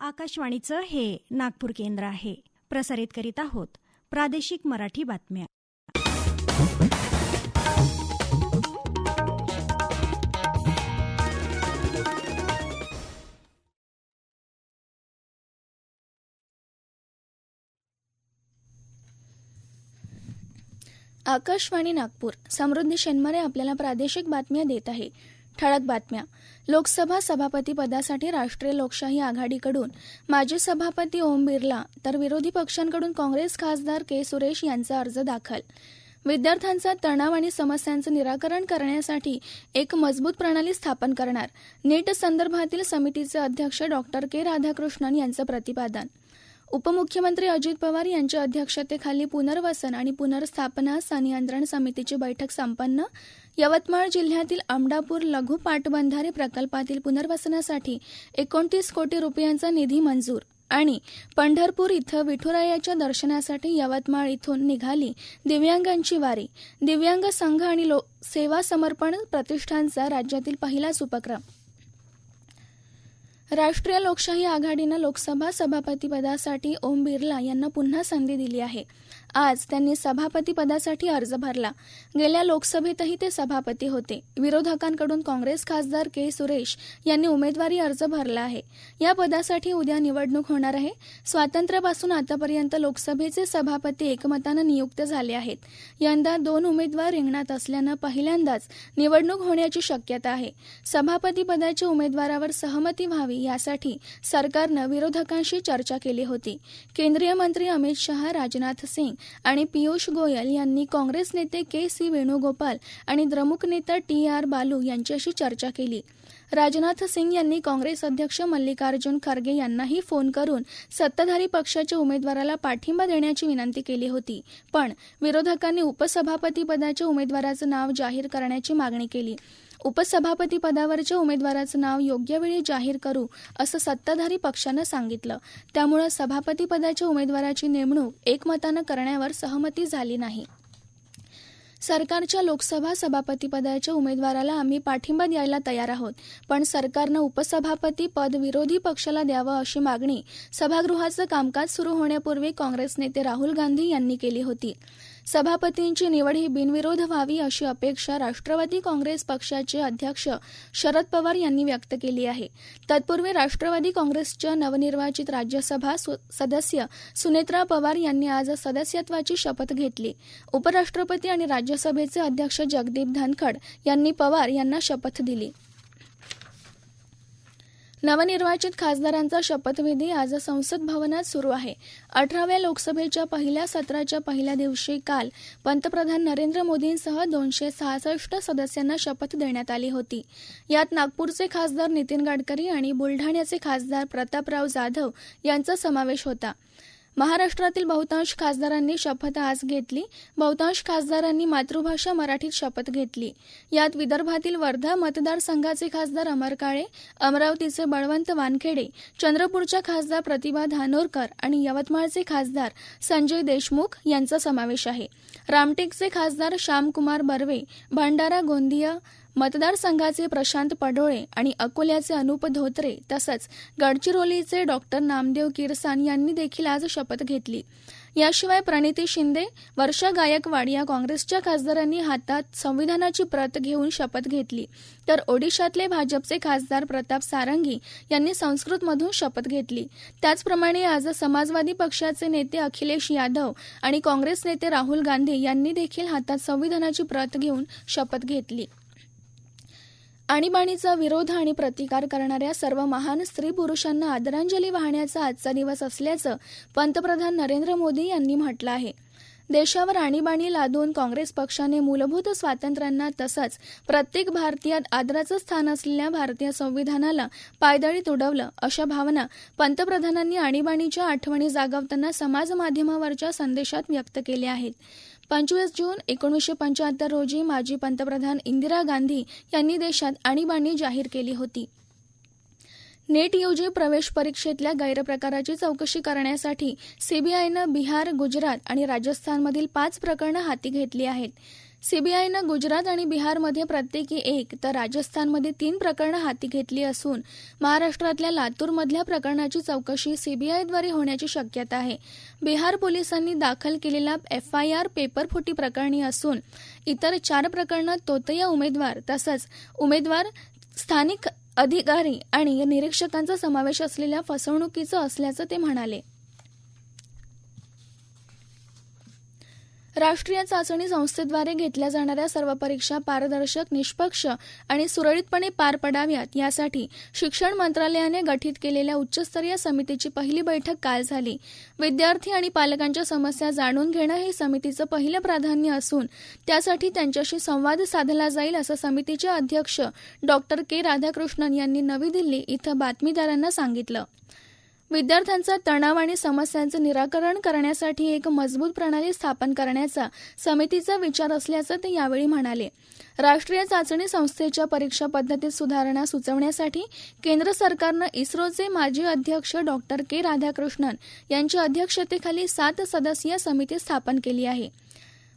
आकाशवाणीचं हे नागपूर केंद्र आहे. प्रसारित करीत आहोत प्रादेशिक मराठी बातम्या. आकाशवाणी नागपूर. समृद्धी शेनमरे आपल्याला प्रादेशिक बातम्या देत आहे. ठळक बातम्या. लोकसभा सभापती पदासाठी राष्ट्रीय लोकशाही आघाडीकडून माजी सभापती ओम बिर्ला तर विरोधी पक्षांकडून काँग्रेस खासदार के सुरेश यांचा अर्ज दाखल. विद्यार्थ्यांचा तणाव आणि समस्यांचं निराकरण करण्यासाठी एक मजबूत प्रणाली स्थापन करणार. नीट संदर्भातील समितीचे अध्यक्ष डॉक्टर के राधाकृष्णन यांचं प्रतिपादन. उपमुख्यमंत्री अजित पवार यांच्या अध्यक्षतेखाली पुनर्वसन आणि पुनर्स्थापना संनियंत्रण समितीची बैठक संपन्न. यवतमाळ जिल्ह्यातील आमडापूर लघु पाटबंधारे प्रकल्पातील पुनर्वसनासाठी एकोणतीस कोटी रुपयांचा निधी मंजूर आणि पंढरपूर इथं विठुरायाच्या दर्शनासाठी यवतमाळ इथून निघाली दिव्यांगांची वारी. दिव्यांग संघ आणि लो सेवा समर्पण प्रतिष्ठानचा राज्यातील पहिलाच उपक्रम. राष्ट्रीय लोकशाही आघाडीनं लोकसभा सभापतीपदासाठी ओम बिर्ला यांना पुन्हा संधी दिली आहे. आज त्यांनी सभापती पदासाठी अर्ज भरला. गेल्या लोकसभेतही ते सभापती होते. विरोधकांकडून काँग्रेस खासदार के. सुरेश यांनी उमेदवारी अर्ज भरला आहे. या पदासाठी उद्या निवडणूक होणार आहे. स्वातंत्र्यापासून आतापर्यंत लोकसभेचे सभापती एकमतानं नियुक्त झाले आहेत. यंदा दोन उमेदवार रिंगणात असल्यानं पहिल्यांदाच निवडणूक होण्याची शक्यता आहे. सभापती पदाच्या उमेदवारावर सहमती व्हावी यासाठी सरकारनं विरोधकांशी चर्चा केली होती. केंद्रीय मंत्री अमित शहा राजनाथ सिंग आणि पियुष गोयल यांनी काँग्रेस नेते के सी वेणुगोपाल आणि द्रमुक नेता टी आर बालू यांच्याशी चर्चा केली. राजनाथ सिंग यांनी काँग्रेस अध्यक्ष मल्लिकार्जुन खरगे यांनाही फोन करून सत्ताधारी पक्षाच्या उमेदवाराला पाठिंबा देण्याची विनंती केली होती. पण विरोधकांनी उपसभापती पदाच्या उमेदवाराचं नाव जाहीर करण्याची मागणी केली. उपसभापती पदावरच्या उमेदवाराचं नाव योग्य वेळी जाहीर करू असं सत्ताधारी पक्षानं सांगितलं. त्यामुळं सभापती पदाच्या उमेदवाराची नेमणूक एकमतानं करण्यावर सहमती झाली नाही. सरकारच्या लोकसभा सभापतीपदाच्या उमेदवाराला आम्ही पाठिंबा द्यायला तयार आहोत. पण सरकारनं उपसभापती पद विरोधी पक्षाला द्यावं अशी मागणी सभागृहाचं कामकाज सुरू होण्यापूर्वी काँग्रेस नेते राहुल गांधी यांनी केली होती. सभापतींची निवड ही बिनविरोध व्हावी अशी अपेक्षा राष्ट्रवादी काँग्रेस पक्षाचे अध्यक्ष शरद पवार यांनी व्यक्त केली आहे. तत्पूर्वी राष्ट्रवादी काँग्रेसच्या नवनिर्वाचित राज्यसभा सदस्य सुनेत्रा पवार यांनी आज सदस्यत्वाची शपथ घेतली. उपराष्ट्रपती आणि राज्यसभेचे अध्यक्ष जगदीप धनखड यांनी पवार यांना शपथ दिली. नवनिर्वाचित खासदारांचा शपथविधी आज संसद भवनात सुरू आहे. अठराव्या लोकसभेच्या पहिल्या सत्राच्या पहिल्या दिवशी काल पंतप्रधान नरेंद्र मोदींसह दोनशे सहासष्ट सदस्यांना शपथ देण्यात आली होती. यात नागपूरचे खासदार नितीन गडकरी आणि बुलढाण्याचे खासदार प्रतापराव जाधव यांचा समावेश होता. महाराष्ट्रातील बहुतांश खासदारांनी शपथ आज घेतली. बहुतांश खासदारांनी मातृभाषा मराठीत शपथ घेतली. यात विदर्भातील वर्धा मतदारसंघाचे खासदार अमर काळे अमरावतीचे बळवंत वानखेडे चंद्रपूरच्या खासदार प्रतिभा धानोरकर आणि यवतमाळचे खासदार संजय देशमुख यांचा समावेश आहे. रामटेकचे खासदार श्यामकुमार बर्वे भंडारा गोंदिया मतदारसंघाचे प्रशांत पडोळे आणि अकोल्याचे अनुप धोत्रे तसंच गडचिरोलीचे डॉक्टर नामदेव किरसान यांनी देखील आज शपथ घेतली. याशिवाय प्रणिती शिंदे वर्षा गायकवाड या काँग्रेसच्या खासदारांनी हातात संविधानाची प्रत घेऊन शपथ घेतली. तर ओडिशातले भाजपचे खासदार प्रताप सारंगी यांनी संस्कृतमधून शपथ घेतली. त्याचप्रमाणे आज समाजवादी पक्षाचे नेते अखिलेश यादव आणि काँग्रेस नेते राहुल गांधी यांनी देखील हातात संविधानाची प्रत घेऊन शपथ घेतली. आणीबाणीचा विरोध आणि प्रतिकार करणाऱ्या सर्व महान स्त्री पुरुषांना आदरांजली वाहण्याचा आजचा दिवस असल्याचं पंतप्रधान नरेंद्र मोदी यांनी म्हटलं आहे. देशावर आणीबाणी लादून काँग्रेस पक्षाने मूलभूत स्वातंत्र्यांना तसंच प्रत्येक भारतीयात आदराचं स्थान असलेल्या भारतीय संविधानाला पायदळीत उडवलं अशा भावना पंतप्रधानांनी आणीबाणीच्या आठवणी जागवताना समाजमाध्यमावरच्या संदेशात व्यक्त केल्या आहेत. पंचवीस जून एकोणीसशे पंच्याहत्तर रोजी माजी पंतप्रधान इंदिरा गांधी यांनी देशात आणीबाणी जाहीर केली होती. नेट यूजी प्रवेश परीक्षेतल्या गैरप्रकाराची चौकशी करण्यासाठी सीबीआयनं बिहार गुजरात आणि राजस्थानमधील पाच प्रकरणं हाती घेतली आहेत. सीबीआयनं गुजरात आणि बिहारमध्ये प्रत्येकी एक तर राजस्थानमध्ये तीन प्रकरणं हाती घेतली असून महाराष्ट्रातल्या लातूरमधल्या प्रकरणाची चौकशी सीबीआयद्वारे होण्याची शक्यता आहे. बिहार पोलिसांनी दाखल केलेला एफआयआर पेपरफुटी प्रकरणी असून इतर चार प्रकरणं तोतया उमेदवार तसंच उमेदवार स्थानिक अधिकारी आणि निरीक्षकांचा समावेश असलेल्या फसवणुकीचं असल्याचं ते म्हणाले. राष्ट्रीय चाचणी संस्थेद्वारे घेतल्या जाणाऱ्या सर्व परीक्षा पारदर्शक निष्पक्ष आणि सुरळीतपणे पार पडाव्यात यासाठी शिक्षण मंत्रालयाने गठीत केलेल्या उच्चस्तरीय समितीची पहिली बैठक काल झाली. विद्यार्थी आणि पालकांच्या समस्या जाणून घेणं हे समितीचं पहिलं प्राधान्य असून त्यासाठी त्यांच्याशी संवाद साधला जाईल असं समितीचे अध्यक्ष डॉक्टर के राधाकृष्णन यांनी नवी दिल्ली इथं बातमीदारांना सांगितलं. विद्यार्थ्यांचा तणाव आणि समस्यांचं निराकरण करण्यासाठी एक मजबूत प्रणाली स्थापन करण्याचा समितीचा विचार असल्याचं ते यावेळी म्हणाले. राष्ट्रीय चाचणी संस्थेच्या परीक्षा पद्धतीत सुधारणा सुचवण्यासाठी केंद्र सरकारनं इस्रोचे माजी अध्यक्ष डॉक्टर के राधाकृष्णन यांच्या अध्यक्षतेखाली सात सदस्यीय समिती स्थापन केली आहे.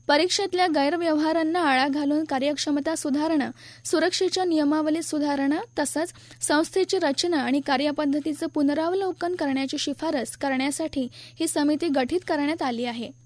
परीक्षेतल्या गैरव्यवहारांना आळा घालून कार्यक्षमता सुधारणं सुरक्षेच्या नियमावलीत सुधारणं तसंच संस्थेची रचना आणि कार्यपद्धतीचं पुनरावलोकन करण्याची शिफारस करण्यासाठी ही समिती गठीत करण्यात आली आहे.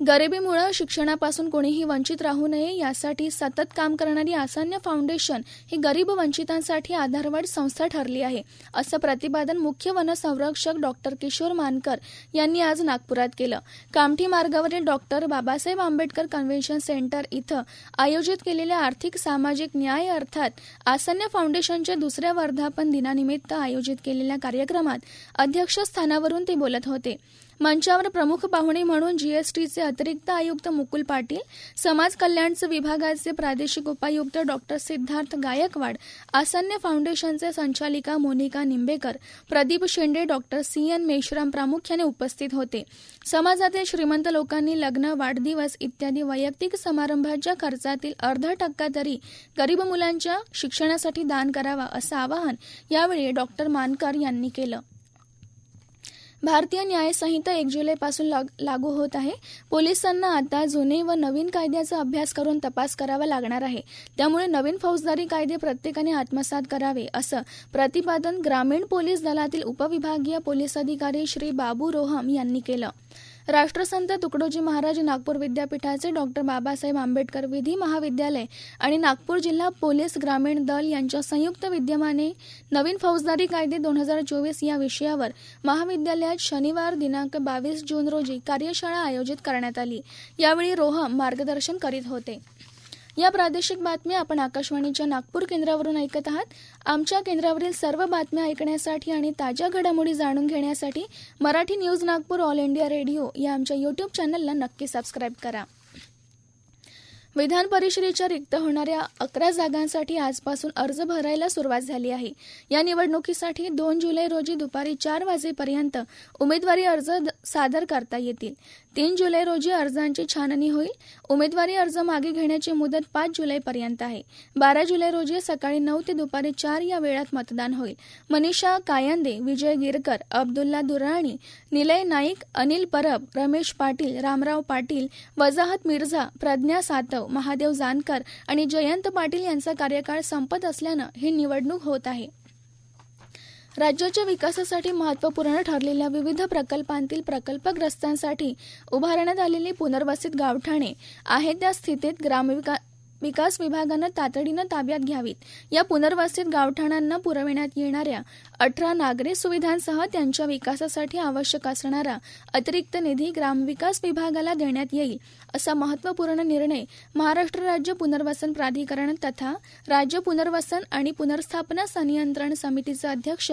गरिबीमुळे शिक्षणापासून कोणीही वंचित राहू नये यासाठी सतत काम करणारी आसान्य फाउंडेशन ही गरीब वंचितांसाठी आधारवड संस्था ठरली आहे असं प्रतिपादन मुख्य वनसंरक्षक डॉक्टर किशोर मानकर यांनी आज नागपुरात केलं. कामठी मार्गावरील doctor Babasaheb Ambedkar convention centre इथं आयोजित केलेल्या आर्थिक सामाजिक न्याय अर्थात आसन्य फाउंडेशनच्या दुसऱ्या वर्धापन दिनानिमित्त आयोजित केलेल्या कार्यक्रमात अध्यक्षस्थानावरून ते बोलत होते. मंचावर प्रमुख पाहुणे म्हणून जीएसटीचे अतिरिक्त आयुक्त मुकुल पाटील समाज कल्याणचे विभागाचे प्रादेशिक उपायुक्त डॉक्टर सिद्धार्थ गायकवाड आसन्य फाउंडेशनचे संचालिका Monika Nimbekar Pradeep Shende doctor C N Meshram प्रामुख्याने उपस्थित होते. समाजातील श्रीमंत लोकांनी लग्न वाढदिवस इत्यादी वैयक्तिक समारंभाच्या खर्चातील अर्धा टक्का तरी गरीब मुलांच्या शिक्षणासाठी दान करावा असं आवाहन यावेळी डॉक्टर मानकर यांनी केलं. भारतीय न्यायसंहिता एक जुलैपासून लाग- लागू होत आहे. पोलिसांना आता जुने व नवीन कायद्याचा अभ्यास करून तपास करावा लागणार आहे. त्यामुळे नवीन फौजदारी कायदे प्रत्येकाने आत्मसात करावे असं प्रतिपादन ग्रामीण पोलीस दलातील उपविभागीय पोलीस अधिकारी श्री बाबू रोहम यांनी केलं. राष्ट्रसंत तुकडोजी महाराज नागपूर विद्यापीठाचे डॉक्टर बाबासाहेब आंबेडकर विधी महाविद्यालय आणि नागपूर जिल्हा पोलीस ग्रामीण दल यांच्या संयुक्त विद्यमाने नवीन फौजदारी कायदे दोन हजार चोवीस या विषयावर महाविद्यालयात शनिवार दिनांक बावीस जून रोजी कार्यशाळा आयोजित करण्यात आली. यावेळी रोहम मार्गदर्शन करीत होते. या प्रादेशिक बातम्या आपण आकाशवाणीच्या नागपूर केंद्रावरून ऐकत आहात. आमच्या केंद्रावरील सर्व बातम्या ऐकण्यासाठी आणि ताज्या घडामोडी जाणून घेण्यासाठी Marathi news Nagpur all India radio या आमच्या यूट्यूब चॅनलला नक्की सबस्क्राईब करा. विधान परिषदेच्या रिक्त होणाऱ्या अकरा जागांसाठी आजपासून अर्ज भरायला सुरुवात झाली आहे. या निवडणुकीसाठी दोन जुलै रोजी दुपारी चार वाजेपर्यंत उमेदवारी अर्ज सादर करता येतील. तीन जुलै रोजी अर्जांची छाननी होईल. उमेदवारी अर्ज मागे घेण्याची मुदत पाच जुलैपर्यंत आहे. बारा जुलै रोजी सकाळी नऊ ते दुपारी चार या वेळात मतदान होईल. मनीषा कायंदे विजय गिरकर अब्दुल्ला दुराणी निलय नाईक अनिल परब रमेश पाटील रामराव पाटील वजाहत मिर्झा प्रज्ञा सातव महादेव जानकर आणि जयंत पाटील यांचा कार्यकाळ संपत असल्यानं ही निवडणूक होत आहे. राज्याच्या विकासासाठी महत्त्वपूर्ण ठरलेल्या विविध प्रकल्पांतील प्रकल्पग्रस्तांसाठी उभारण्यात आलेली पुनर्वसित गावठाणे आहेत त्या स्थितीत ग्रामविका विकास विभागानं तातडीनं ताब्यात घ्यावीत. या पुनर्वसित गावठाणांना पुरविण्यात येणाऱ्या अठरा नागरी सुविधांसह त्यांच्या विकासासाठी आवश्यक असणारा अतिरिक्त निधी ग्रामविकास विभागाला देण्यात येईल असा महत्त्वपूर्ण निर्णय महाराष्ट्र राज्य पुनर्वसन प्राधिकरण तथा राज्य पुनर्वसन आणि पुनर्स्थापना संनियंत्रण समितीचे अध्यक्ष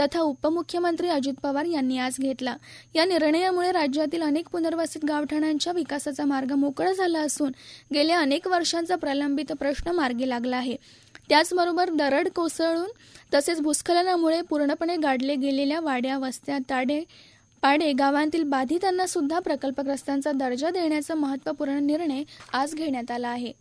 तथा उपमुख्यमंत्री अजित पवार यांनी आज घेतला. या निर्णयामुळे राज्यातील अनेक पुनर्वसित गावठाणांच्या विकासाचा मार्ग मोकळा झाला असून गेल्या अनेक वर्षांचा प्रलंबित प्रश्न मार्गी लागला आहे. त्याचबरोबर दरड कोसळून तसेच भूस्खलनामुळे पूर्णपणे गाडले गेलेल्या वाड्या वस्त्या ताडे पाडे गावांतील बाधितांना सुद्धा प्रकल्पग्रस्तांचा दर्जा देण्याचा महत्त्वपूर्ण निर्णय आज घेण्यात आला आहे.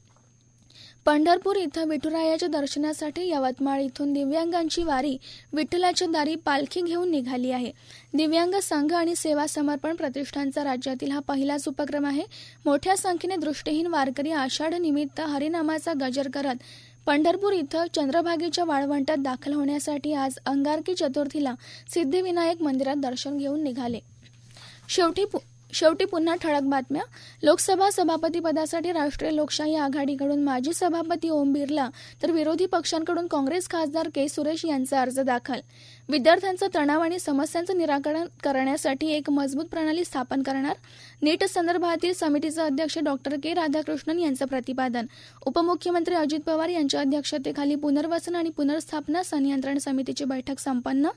पंढरपूर इथं विठुरायाच्या दर्शनासाठी यवतमाळ इथून दिव्यांगांची वारी विठ्ठलाच्या दारी पालखी घेऊन निघाली आहे. दिव्यांग संघ आणि सेवा समर्पण प्रतिष्ठानचा राज्यातील हा पहिलाच उपक्रम आहे. मोठ्या संख्येने दृष्टीहीन वारकरी आषाढ निमित्त हरिनामाचा गजर करत पंढरपूर इथं चंद्रभागेच्या वाळवंटात दाखल होण्यासाठी आज अंगारकी चतुर्थीला सिद्धिविनायक मंदिरात दर्शन घेऊन निघाले. शेवटी पु- शेवटी पुन्हा ठळक बातम्या. लोकसभा सभापती पदासाठी राष्ट्रीय लोकशाही आघाडीकडून माजी सभापती ओम बिर्ला तर विरोधी पक्षांकडून काँग्रेस खासदार के सुरेश यांचा अर्ज दाखल. विद्यार्थ्यांचा तणाव आणि समस्यांचं निराकरण करण्यासाठी एक मजबूत प्रणाली स्थापन करणार. नीट संदर्भातील समितीचे अध्यक्ष डॉक्टर के. राधाकृष्णन यांचं प्रतिपादन. उपमुख्यमंत्री अजित पवार यांच्या अध्यक्षतेखाली पुनर्वसन आणि पुनर्स्थापना संनियंत्रण समितीची बैठक संपन्न.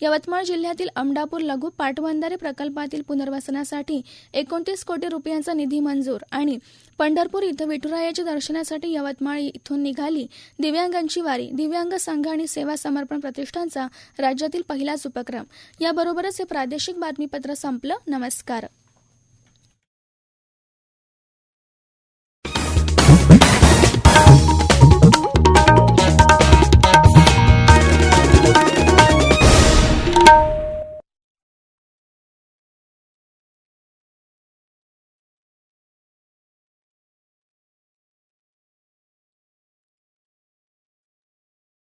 यवतमाळ जिल्ह्यातील अमडापूर लघु पाटबंधारे प्रकल्पातील पुनर्वसनासाठी एकोणतीस कोटी रुपयांचा निधी मंजूर आणि पंढरपूर इथं विठुरायाच्या दर्शनासाठी यवतमाळ इथून निघाली. दिव्यांगांची वारी दिव्यांग संघ आणि सेवा समर्पण प्रतिष्ठानचा राज्यातील पहिलाच उपक्रम. याबरोबरच हे प्रादेशिक बातमीपत्र संपलं. नमस्कार.